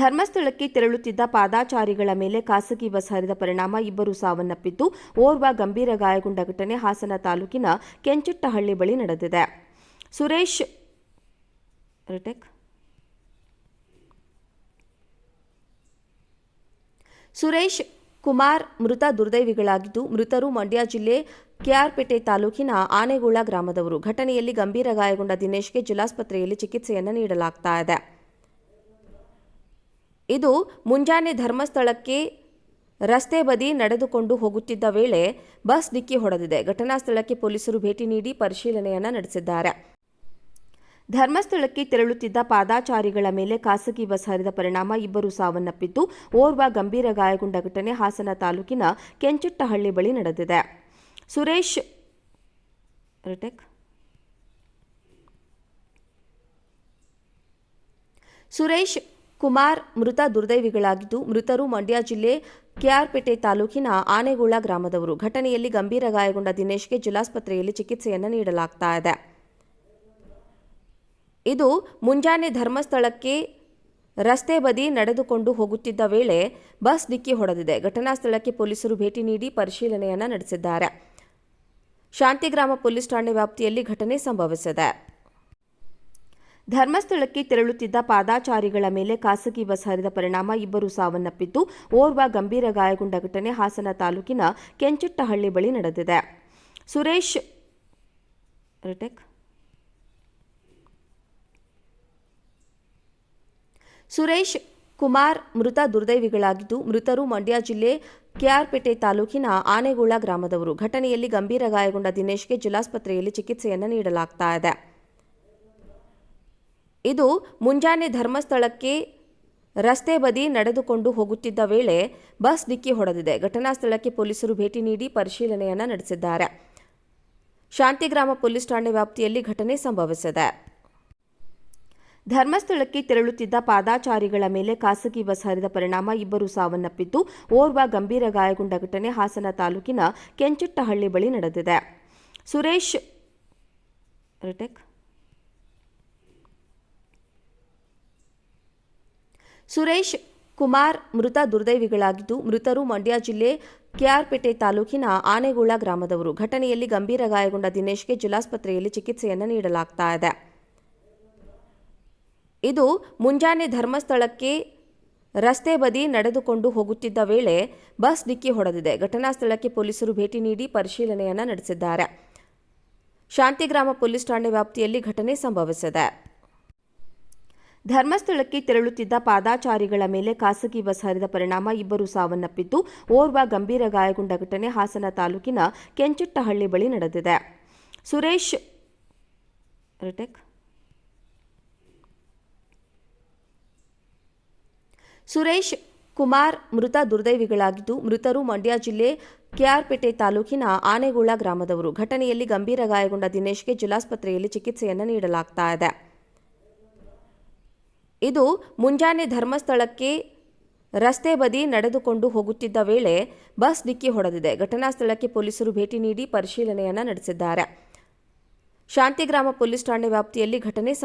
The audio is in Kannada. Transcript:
ಧರ್ಮಸ್ಥಳಕ್ಕೆ ತೆರಳುತ್ತಿದ್ದ ಪಾದಾಚಾರಿಗಳ ಮೇಲೆ ಖಾಸಗಿ ಬಸ್ ಹರಿದ ಪರಿಣಾಮ ಇಬ್ಬರು ಸಾವನ್ನಪ್ಪಿದ್ದು, ಓರ್ವ ಗಂಭೀರ ಗಾಯಗೊಂಡ ಘಟನೆ ಹಾಸನ ತಾಲೂಕಿನ ಕೆಂಚುಟ್ಟಹಳ್ಳಿ ಬಳಿ ನಡೆದಿದೆ. ಸುರೇಶ್ ಸುರೇಶ್ ಕುಮಾರ್ ಮೃತ ದುರ್ದೈವಿಗಳಾಗಿದ್ದು, ಮೃತರು ಮಂಡ್ಯ ಜಿಲ್ಲೆ ಕೆಆರ್ಪೇಟೆ ತಾಲೂಕಿನ ಆನೆಗೋಳ ಗ್ರಾಮದವರು. ಘಟನೆಯಲ್ಲಿ ಗಂಭೀರ ಗಾಯಗೊಂಡ ದಿನೇಶ್ಗೆ ಜಿಲ್ಲಾಸ್ಪತ್ರೆಯಲ್ಲಿ ಚಿಕಿತ್ಸೆಯನ್ನು ನೀಡಲಾಗ್ತಾ ಇದು ಮುಂಜಾನೆ ಧರ್ಮಸ್ಥಳಕ್ಕೆ ರಸ್ತೆ ಬದಿ ನಡೆದುಕೊಂಡು ಹೋಗುತ್ತಿದ್ದ ವೇಳೆ ಬಸ್ ಡಿಕ್ಕಿ ಹೊಡೆದಿದೆ. ಘಟನಾ ಸ್ಥಳಕ್ಕೆ ಪೊಲೀಸರು ಭೇಟಿ ನೀಡಿ ಪರಿಶೀಲನೆಯನ್ನು ನಡೆಸಿದ್ದಾರೆ. ಧರ್ಮಸ್ಥಳಕ್ಕೆ ತೆರಳುತ್ತಿದ್ದ ಪಾದಾಚಾರಿಗಳ ಮೇಲೆ ಖಾಸಗಿ ಬಸ್ ಹರಿದ ಪರಿಣಾಮ ಇಬ್ಬರು ಸಾವನ್ನಪ್ಪಿದ್ದು, ಓರ್ವ ಗಂಭೀರ ಗಾಯಗೊಂಡ ಘಟನೆ ಹಾಸನ ತಾಲೂಕಿನ ಕೆಂಚುಟ್ಟಹಳ್ಳಿ ಬಳಿ ನಡೆದಿದೆ. ಸುರೇಶ್ ಸುರೇಶ್ ಕುಮಾರ್ ಮೃತ ದುರ್ದೈವಿಗಳಾಗಿದ್ದು, ಮೃತರು ಮಂಡ್ಯ ಜಿಲ್ಲೆ ಕೆಆರ್ಪೇಟೆ ತಾಲೂಕಿನ ಆನೆಗೋಳ ಗ್ರಾಮದವರು. ಘಟನೆಯಲ್ಲಿ ಗಂಭೀರ ಗಾಯಗೊಂಡ ದಿನೇಶ್ಗೆ ಜಿಲ್ಲಾಸ್ಪತ್ರೆಯಲ್ಲಿ ಚಿಕಿತ್ಸೆಯನ್ನು ನೀಡಲಾಗ್ತಾ ಇದೆ. ಇದು ಮುಂಜಾನೆ ಧರ್ಮಸ್ಥಳಕ್ಕೆ ರಸ್ತೆ ಬದಿ ನಡೆದುಕೊಂಡು ಹೋಗುತ್ತಿದ್ದ ವೇಳೆ ಬಸ್ ಡಿಕ್ಕಿ ಹೊಡೆದಿದೆ. ಘಟನಾ ಸ್ಥಳಕ್ಕೆ ಪೊಲೀಸರು ಭೇಟಿ ನೀಡಿ ಪರಿಶೀಲನೆಯನ್ನು ನಡೆಸಿದ್ದಾರೆ. ಶಾಂತಿಗ್ರಾಮ ಪೊಲೀಸ್ ಠಾಣೆ ವ್ಯಾಪ್ತಿಯಲ್ಲಿ ಘಟನೆ ಸಂಭವಿಸಿದೆ. ಧರ್ಮಸ್ಥಳಕ್ಕೆ ತೆರಳುತ್ತಿದ್ದ ಪಾದಾಚಾರಿಗಳ ಮೇಲೆ ಖಾಸಗಿ ಬಸ್ ಹರಿದ ಪರಿಣಾಮ ಇಬ್ಬರು ಸಾವನ್ನಪ್ಪಿದ್ದು, ಓರ್ವ ಗಂಭೀರ ಗಾಯಗೊಂಡ ಘಟನೆ ಹಾಸನ ತಾಲೂಕಿನ ಕೆಂಚಟ್ಟಹಳ್ಳಿ ಬಳಿ ನಡೆದಿದೆ. ಸುರೇಶ್ ಸುರೇಶ್ ಕುಮಾರ್ ಮೃತ ದುರ್ದೈವಿಗಳಾಗಿದ್ದು, ಮೃತರು ಮಂಡ್ಯ ಜಿಲ್ಲೆ ಕೆಆರ್ಪೇಟೆ ತಾಲೂಕಿನ ಆನೆಗೋಳ ಗ್ರಾಮದವರು. ಘಟನೆಯಲ್ಲಿ ಗಂಭೀರ ಗಾಯಗೊಂಡ ದಿನೇಶ್ಗೆ ಜಿಲ್ಲಾಸ್ಪತ್ರೆಯಲ್ಲಿ ಚಿಕಿತ್ಸೆಯನ್ನು ನೀಡಲಾಗ್ತಾ ಇದು ಮುಂಜಾನೆ ಧರ್ಮಸ್ಥಳಕ್ಕೆ ರಸ್ತೆ ಬದಿ ನಡೆದುಕೊಂಡು ಹೋಗುತ್ತಿದ್ದ ವೇಳೆ ಬಸ್ ಡಿಕ್ಕಿ ಹೊಡೆದಿದೆ. ಘಟನಾ ಸ್ಥಳಕ್ಕೆ ಪೊಲೀಸರು ಭೇಟಿ ನೀಡಿ ಪರಿಶೀಲನೆಯನ್ನು ನಡೆಸಿದ್ದಾರೆ. ಶಾಂತಿಗ್ರಾಮ ಪೊಲೀಸ್ ಠಾಣೆ ವ್ಯಾಪ್ತಿಯಲ್ಲಿ ಘಟನೆ ಸಂಭವಿಸಿದೆ. ಧರ್ಮಸ್ಥಳಕ್ಕೆ ತೆರಳುತ್ತಿದ್ದ ಪಾದಾಚಾರಿಗಳ ಮೇಲೆ ಖಾಸಗಿ ಬಸ್ ಹರಿದ ಪರಿಣಾಮ ಇಬ್ಬರು ಸಾವನ್ನಪ್ಪಿದ್ದು, ಓರ್ವ ಗಂಭೀರ ಗಾಯಗೊಂಡ ಘಟನೆ ಹಾಸನ ತಾಲೂಕಿನ ಕೆಂಚುಟ್ಟಹಳ್ಳಿ ಬಳಿ ನಡೆದಿದೆ. ಸುರೇಶ್ ಸುರೇಶ್ ಕುಮಾರ್ ಮೃತ ದುರ್ದೈವಿಗಳಾಗಿದ್ದು, ಮೃತರು ಮಂಡ್ಯ ಜಿಲ್ಲೆ ಕೆಆರ್ಪೇಟೆ ತಾಲೂಕಿನ ಆನೆಗೋಳ ಗ್ರಾಮದವರು. ಘಟನೆಯಲ್ಲಿ ಗಂಭೀರ ಗಾಯಗೊಂಡ ದಿನೇಶ್ಗೆ ಜಿಲ್ಲಾಸ್ಪತ್ರೆಯಲ್ಲಿ ಚಿಕಿತ್ಸೆಯನ್ನು ನೀಡಲಾಗ್ತಾ ಇದೆ. ಇದು ಮುಂಜಾನೆ ಧರ್ಮಸ್ಥಳಕ್ಕೆ ರಸ್ತೆ ಬದಿ ನಡೆದುಕೊಂಡು ಹೋಗುತ್ತಿದ್ದ ವೇಳೆ ಬಸ್ ಡಿಕ್ಕಿ ಹೊಡೆದಿದೆ. ಘಟನಾ ಸ್ಥಳಕ್ಕೆ ಪೊಲೀಸರು ಭೇಟಿ ನೀಡಿ ಪರಿಶೀಲನೆಯನ್ನು ನಡೆಸಿದ್ದಾರೆ. ಶಾಂತಿಗ್ರಾಮ ಪೊಲೀಸ್ ಠಾಣೆ ವ್ಯಾಪ್ತಿಯಲ್ಲಿ ಘಟನೆ ಸಂಭವಿಸಿದೆ. ಧರ್ಮಸ್ಥಳಕ್ಕೆ ತೆರಳುತ್ತಿದ್ದ ಪಾದಾಚಾರಿಗಳ ಮೇಲೆ ಖಾಸಗಿ ಬಸ್ ಹರಿದ ಪರಿಣಾಮ ಇಬ್ಬರು ಸಾವನ್ನಪ್ಪಿದ್ದು, ಓರ್ವ ಗಂಭೀರ ಗಾಯಗೊಂಡ ಘಟನೆ ಹಾಸನ ತಾಲೂಕಿನ ಕೆಂಚಟ್ಟಹಳ್ಳಿ ಬಳಿ ನಡೆದಿದೆ. ಸುರೇಶ್ ಸುರೇಶ್ ಕುಮಾರ್ ಮೃತ ದುರ್ದೈವಿಗಳಾಗಿದ್ದು, ಮೃತರು ಮಂಡ್ಯ ಜಿಲ್ಲೆ ಕೆಆರ್ಪೇಟೆ ತಾಲೂಕಿನ ಆನೆಗೋಳ ಗ್ರಾಮದವರು. ಘಟನೆಯಲ್ಲಿ ಗಂಭೀರ ಗಾಯಗೊಂಡ ದಿನೇಶ್ಗೆ ಜಿಲ್ಲಾಸ್ಪತ್ರೆಯಲ್ಲಿ ಚಿಕಿತ್ಸೆಯನ್ನು ನೀಡಲಾಗ್ತಾ ಇದೆ. ಇದು ಮುಂಜಾನೆ ಧರ್ಮಸ್ಥಳಕ್ಕೆ ರಸ್ತೆ ಬದಿ ನಡೆದುಕೊಂಡು ಹೋಗುತ್ತಿದ್ದ ವೇಳೆ ಬಸ್ ಡಿಕ್ಕಿ ಹೊಡೆದಿದೆ. ಘಟನಾ ಸ್ಥಳಕ್ಕೆ ಪೊಲೀಸರು ಭೇಟಿ ನೀಡಿ ಪರಿಶೀಲನೆಯನ್ನ ನಡೆಸಿದ್ದಾರೆ. ಶಾಂತಿಗ್ರಾಮ ಪೊಲೀಸ್ ಠಾಣೆ ವ್ಯಾಪ್ತಿಯಲ್ಲಿ ಘಟನೆ